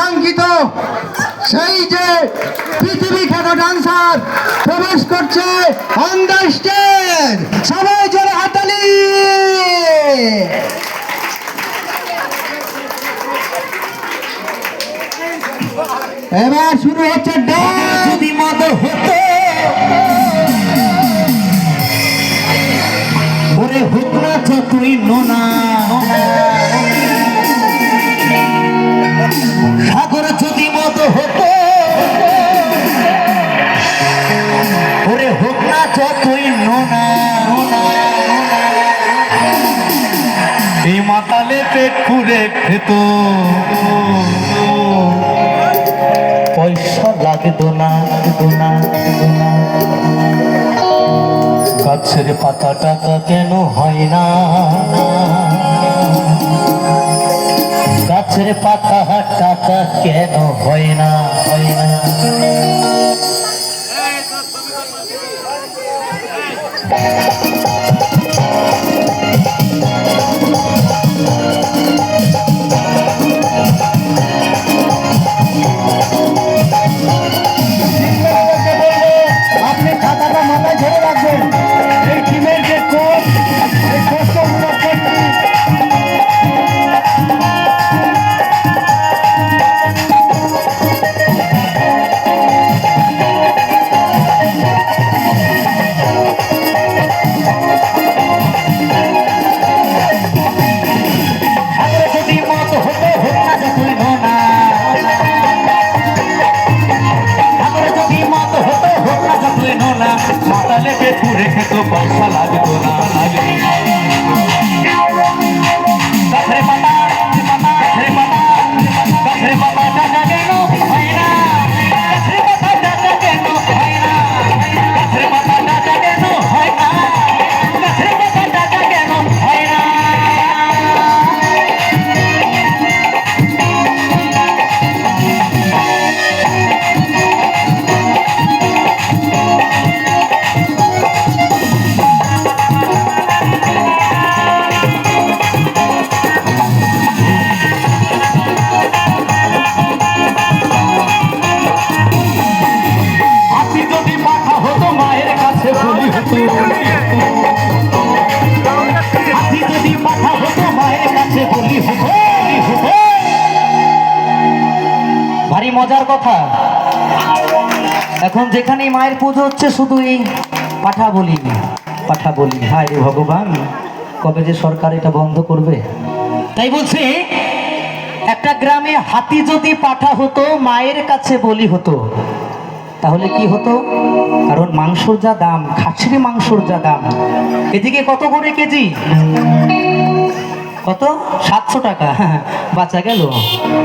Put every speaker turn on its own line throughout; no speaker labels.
আকাঙ্ক্ষিত সেই যে পৃথিবী খ্যাত ডান্সার প্রবেশ করছে অন দ্য স্টেজ সবাই জোরে হাতালি এবার শুরু হচ্ছে ডান্স
যতই নোনা এই মাতালে পেট পুরে খেত পয়সা লাগতো না না। গাছের পাতা টাকা কেন হয় না গাছের পাতা টাকা কেন হয় না হয় না
আপনি খাতাটা মাথায় ধরে রাখবেন।
la মজার কথা। এখন যেখানে মায়ের পুজো হচ্ছে, শুধু এই পাঠা বলি পাঠা বলি হায় রে ভগবান, কবে যে সরকার এটা বন্ধ করবে? তাই বলছি, একটা গ্রামে হাতি যদি পাঠা হতো, মায়ের কাছে বলি হতো, তাহলে কি হতো? কারণ মাংসর যা দাম, খাসির মাংসর যা দাম, এদিকে কত করে কেজি? কত? সাতশো টাকা। বাঁচা গেল।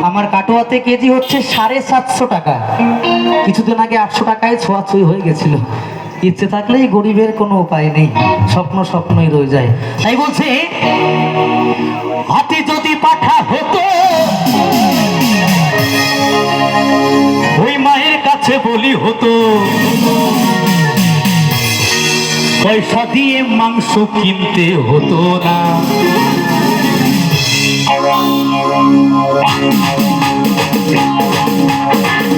আমার কাটোয়াতে কেজি হচ্ছে সাড়ে সাতশো টাকা। কিছুদিন আগে আটশো টাকায় ছোঁয়াছুঁই হয়ে গেছিল। ইচ্ছে থাকলেই গরিবের কোনো উপায় নেই। স্বপ্ন স্বপ্নই রয়ে যায়। তাই বলছে হাতি যদি পাঠা হতো, ওই মায়ের কাছে বলি হতো, পয়সা দিয়ে মাংস কিনতে হতো না। গাছের পাতা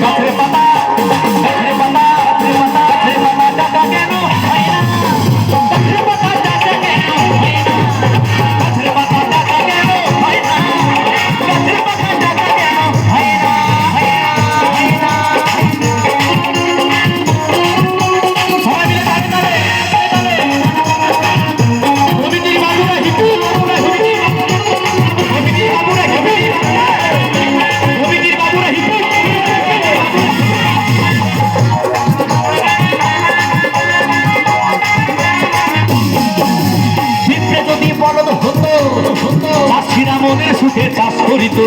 চাষ করিত।